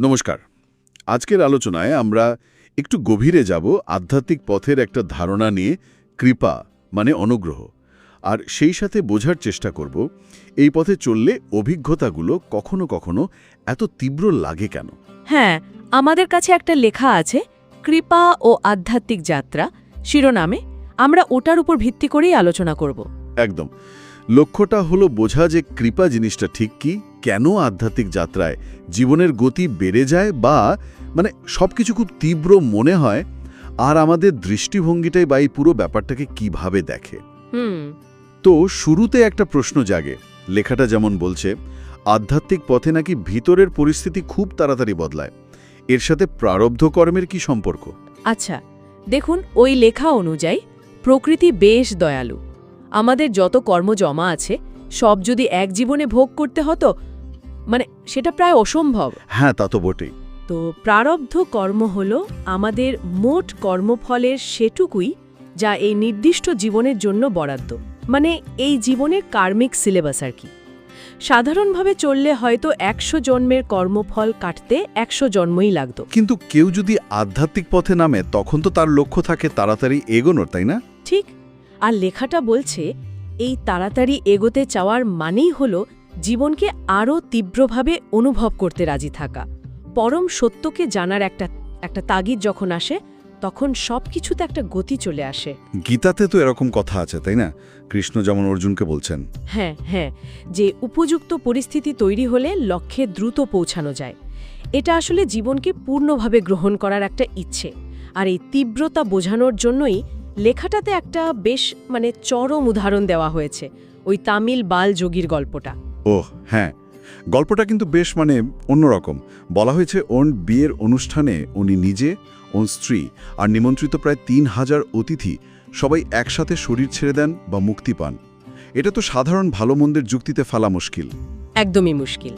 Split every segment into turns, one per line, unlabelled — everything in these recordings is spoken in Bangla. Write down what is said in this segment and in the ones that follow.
নমস্কার। আজকের আলোচনায় আমরা একটু গভীরে যাব আধ্যাত্মিক পথের একটা ধারণা নিয়ে কৃপা মানে অনুগ্রহ। আর সেই সাথে বোঝার চেষ্টা করব এই পথে চললে অভিজ্ঞতাগুলো কখনো কখনো এত তীব্র লাগে কেন?
হ্যাঁ আমাদের কাছে একটা লেখা আছে কৃপা ও আধ্যাত্মিক যাত্রা। শিরোনামে আমরা ওটার উপর ভিত্তি করেই আলোচনা করব।
একদম। লক্ষ্যটা হলো বোঝা যে কৃপা জিনিসটা ঠিক কি কেন আধ্যাত্মিক যাত্রায় জীবনের গতি বেড়ে যায় বা মানে সবকিছু খুব তীব্র মনে হয় আর আমাদের দৃষ্টিভঙ্গিটাই বা এই পুরো ব্যাপারটাকে কীভাবে দেখে?
হুম।
তো শুরুতে একটা প্রশ্ন জাগে। লেখাটা যেমন বলছে আধ্যাত্মিক পথে নাকি ভিতরের পরিস্থিতি খুব তাড়াতাড়ি বদলায়। এর সাথে প্রারব্ধ কর্মের কি সম্পর্ক?
আচ্ছা দেখুন ওই লেখা অনুযায়ী প্রকৃতি বেশ দয়ালু। আমাদের যত কর্ম জমা আছে সব যদি এক জীবনে ভোগ করতে হতো মানে সেটা প্রায় অসম্ভব।
হ্যাঁ তা তো বটেই।
তো প্রারব্ধ কর্ম হল আমাদের মোট কর্মফলের সেটুকুই যা এই নির্দিষ্ট জীবনের জন্য বরাদ্দ। মানে এই জীবনের কার্মিক সিলেবাস আর কি। সাধারণভাবে চললে হয়তো একশো জন্মের কর্মফল কাটতে একশো জন্মই লাগতো।
কিন্তু কেউ যদি আধ্যাত্মিক পথে নামে তখন তো তার লক্ষ্য থাকে তাড়াতাড়ি এগোনোর তাই না?
ঠিক। আর লেখাটা বলছে এই তাড়াতাড়ি এগোতে চাওয়ার মানেই হল জীবনকে আরও তীব্রভাবে অনুভব করতে রাজি থাকা। পরম সত্যকে জানার একটা একটা তাগিদ যখন আসে তখন সব কিছুতে একটা গতি চলে আসে।
গীতাতে তো এরকম কথা আছে তাই না? কৃষ্ণ যেমন অর্জুনকে বলছেন।
হ্যাঁ হ্যাঁ যে উপযুক্ত পরিস্থিতি তৈরি হলে লক্ষ্যে দ্রুত পৌঁছানো যায়। এটা আসলে জীবনকে পূর্ণভাবে গ্রহণ করার একটা ইচ্ছে। আর এই তীব্রতা বোঝানোর জন্যই লেখাটাতে একটা বেশ মানে চরম উদাহরণ দেওয়া হয়েছে। ওই তামিল বাল যোগীর গল্পটা।
ওহ হ্যাঁ। গল্পটা কিন্তু বেশ মানে অন্যরকম। বলা হয়েছে ওর বিয়ের অনুষ্ঠানে উনি নিজে ওর স্ত্রী আর নিমন্ত্রিত প্রায় তিন হাজার অতিথি সবাই একসাথে শরীর ছেড়ে দেন বা মুক্তি পান। এটা তো সাধারণ ভালো মন্দের যুক্তিতে ফেলা মুশকিল।
একদমই মুশকিল।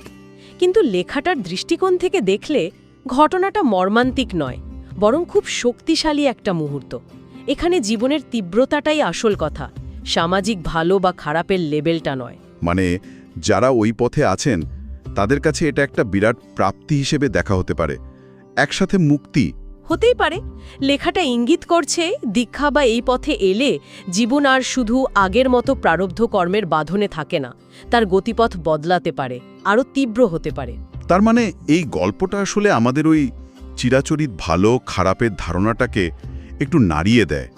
কিন্তু লেখাটার দৃষ্টিকোণ থেকে দেখলে ঘটনাটা মর্মান্তিক নয় বরং খুব শক্তিশালী একটা মুহূর্ত। এখানে জীবনের তীব্রতাটাই আসল কথা সামাজিক ভালো বা খারাপের লেবেলটা নয়।
মানে যারা ওই পথে আছেন তাদের কাছে এটা একটা বিরাট প্রাপ্তি হিসেবে দেখা হতে পারে। একসাথে মুক্তি।
হতেই পারে। লেখাটা ইঙ্গিত করছে দীক্ষা বা এই পথে এলে জীবন আর শুধু আগের মতো প্রারব্ধ কর্মের বাঁধনে থাকে না। তার গতিপথ বদলাতে পারে আরও তীব্র হতে পারে।
তার মানে এই গল্পটা আসলে আমাদের ওই চিরাচরিত ভালো খারাপের ধারণাটাকে একটু নাড়িয়ে দেয়।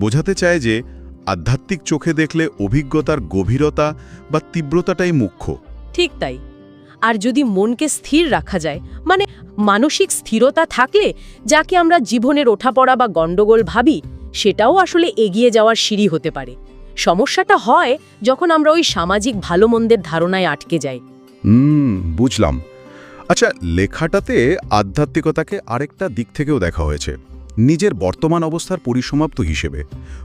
বোঝাতে চায় যে আধ্যাত্মিক চোখে দেখলে অভিজ্ঞতার গভীরতা বা তীব্রতাটাই মুখ্য।
ঠিক তাই। আর যদি মনকে স্থির রাখা যায় মানে মানসিক স্থিরতা থাকলে যাকে আমরা জীবনের ওঠাপড়া বা গণ্ডগোল ভাবি সেটাও আসলে এগিয়ে যাওয়ার সিঁড়ি হতে পারে। সমস্যাটা হয় যখন আমরা ওই সামাজিক ভালো মন্দের ধারণায় আটকে যাই।
হুম বুঝলাম। আচ্ছা লেখাটাতে আধ্যাত্মিকতাকে আরেকটা দিক থেকেও দেখা হয়েছে। নিজের বর্তমান অবস্থার পরিসমাপ্ত হিসেবে।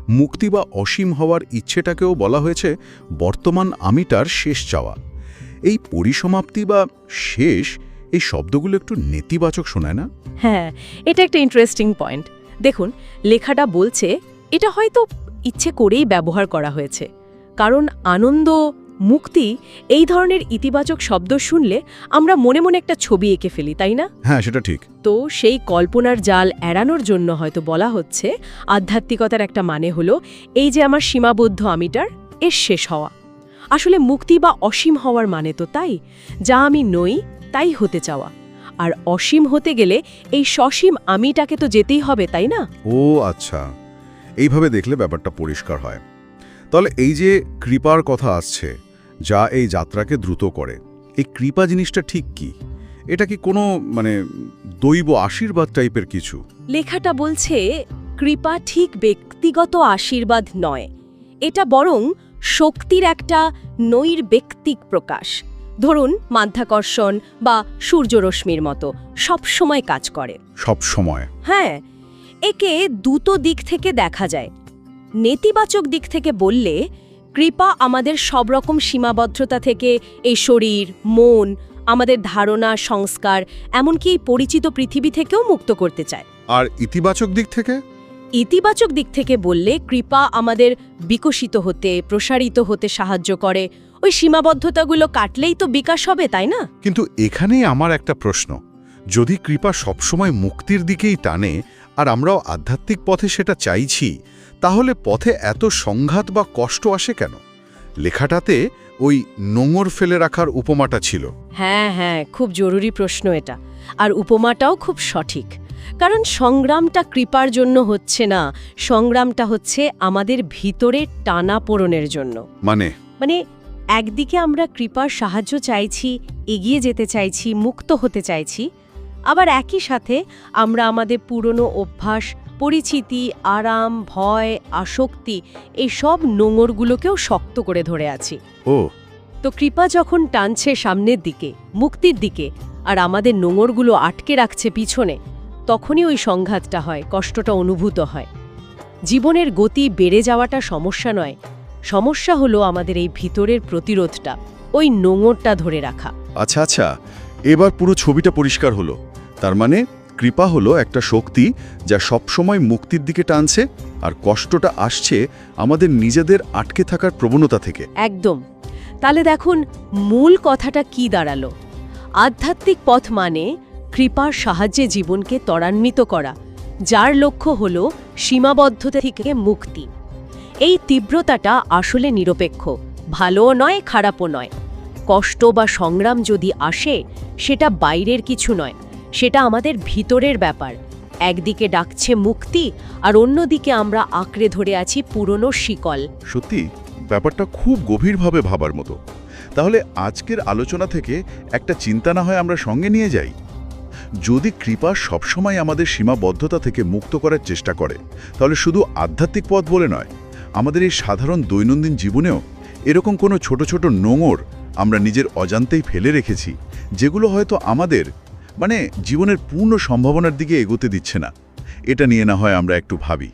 মুক্তি বা অসীম হওয়ার ইচ্ছেটাকেও বলা হয়েছে বর্তমান আমিটার শেষ চাওয়া। এই পরিসমাপ্তি বা শেষ এই শব্দগুলো একটু নেতিবাচক শোনায় না?
হ্যাঁ এটা একটা ইন্টারেস্টিং পয়েন্ট দেখুন, লেখাটা বলছে, এটা হয়তো ইচ্ছে করেই ব্যবহার করা হয়েছে। কারণ আনন্দ মুক্তি এই ধরনের ইতিবাচক শব্দ শুনলে আমরা মনে মনে একটা ছবি এঁকে ফেলি তাই না?
হ্যাঁ সেটা ঠিক।
তো সেই কল্পনার জাল এড়ানোর জন্য হয়তো বলা হচ্ছে আধ্যাত্মিকতার একটা মানে হলো এই যে আমার সীমাবদ্ধ আমিটার এর শেষ হওয়া। আসলে মুক্তি বা অসীম হওয়ার মানে তো তাই যা আমি নই তাই হতে চাওয়া। আর অসীম হতে গেলে এই সসীম আমিটাকে তো যেতেই হবে তাই না?
ও আচ্ছা এইভাবে দেখলে ব্যাপারটা পরিষ্কার হয়। তাহলে এই যে কৃপার কথা আসছে যা এই যাত্রাকে দ্রুত করে। এই কৃপা জিনিসটা ঠিক কি? এটা কি কোনো মানে দৈব আশীর্বাদ টাইপের কিছু?
লেখাটা বলছে কৃপা ঠিক ব্যক্তিগত আশীর্বাদ নয়। এটা বরং শক্তির একটা নৈর্ব্যক্তিক প্রকাশ। ধরুন মাধ্যাকর্ষণ বা সূর্যরশ্মির মতো সবসময় কাজ করে।
সব সময়।
হ্যাঁ একে দুটো দিক থেকে দেখা যায়। নেতিবাচক দিক থেকে বললে কৃপা আমাদের সব রকম সীমাবদ্ধতা থেকে এই শরীর মন আমাদের ধারণা সংস্কার এমনকি এই পরিচিত পৃথিবী থেকেও মুক্ত করতে চায়।
আর ইতিবাচক দিক থেকে?
ইতিবাচক দিক থেকে বললে কৃপা আমাদের বিকশিত হতে প্রসারিত হতে সাহায্য করে। ওই সীমাবদ্ধতাগুলো কাটলেই তো বিকাশ হবে তাই না?
কিন্তু এখানেই আমার একটা প্রশ্ন। যদি কৃপা সবসময় মুক্তির দিকেই টানে আর আমরাও আধ্যাত্মিক পথে সেটা চাইছি তাহলে পথে এত সংঘাত বা কষ্ট আসে কেন? লেখাটাতে ওই নোঙর ফেলে রাখার উপমাটা ছিল।
হ্যাঁ হ্যাঁ খুব জরুরি প্রশ্ন এটা। আর উপমাটাও খুব সঠিক। কারণ সংগ্রামটা কৃপার জন্য হচ্ছে না সংগ্রামটা হচ্ছে আমাদের ভিতরে টানা পোড়নের জন্য।
মানে?
মানে একদিকে আমরা কৃপার সাহায্য চাইছি এগিয়ে যেতে চাইছি মুক্ত হতে চাইছি আবার একই সাথে আমরা আমাদের পুরনো অভ্যাস পরিচিতি আরাম ভয় আসক্তি এই সব নোঙরগুলোকেও শক্ত করে ধরে আছি।
ও।
তো কৃপা যখন টানছে সামনের দিকে মুক্তির দিকে আর আমাদের নোঙরগুলো আটকে রাখছে পিছনে তখনই ওই সংঘাতটা হয় কষ্টটা অনুভূত হয়। জীবনের গতি বেড়ে যাওয়াটা সমস্যা নয় সমস্যা হলো আমাদের এই ভিতরের প্রতিরোধটা ওই নোঙরটা ধরে রাখা।
আচ্ছা আচ্ছা এবার পুরো ছবিটা পরিষ্কার হলো তার মানে কৃপা হলো একটা শক্তি যা সবসময় মুক্তির দিকে টানছে আর কষ্টটা আসছে আমাদের নিজেদের আটকে থাকার প্রবণতা থেকে।
একদম। তাহলে দেখুন, মূল কথাটা কি দাঁড়াল? আধ্যাত্মিক পথ মানে কৃপার সাহায্যে জীবনকে ত্বরান্বিত করা, যার লক্ষ্য হল সীমাবদ্ধতা থেকে মুক্তি। এই তীব্রতাটা আসলে নিরপেক্ষ, ভালোও নয়, খারাপও নয়। কষ্ট বা সংগ্রাম যদি আসে, সেটা বাইরের কিছু নয়। সেটা আমাদের ভিতরের ব্যাপার। একদিকে ডাকছে মুক্তি আর অন্যদিকে আমরা আঁকড়ে ধরে আছি পুরনো শিকল।
সত্যি, ব্যাপারটা খুব গভীরভাবে ভাবার মতো। তাহলে আজকের আলোচনা থেকে একটা চিন্তা না হয় আমরা সঙ্গে নিয়ে যাই? যদি কৃপা সবসময় আমাদের সীমাবদ্ধতা থেকে মুক্ত করার চেষ্টা করে, তাহলে শুধু আধ্যাত্মিক পথ বলে নয়, আমাদের এই সাধারণ দৈনন্দিন জীবনেও এরকম কোনো ছোট ছোট নোঙর আমরা নিজের অজান্তেই ফেলে রেখেছি, যেগুলো হয়তো আমাদের মানে জীবনের পূর্ণ সম্ভাবনার দিকে এগোতে দিচ্ছে না। এটা নিয়ে না হয় আমরা একটু ভাবি।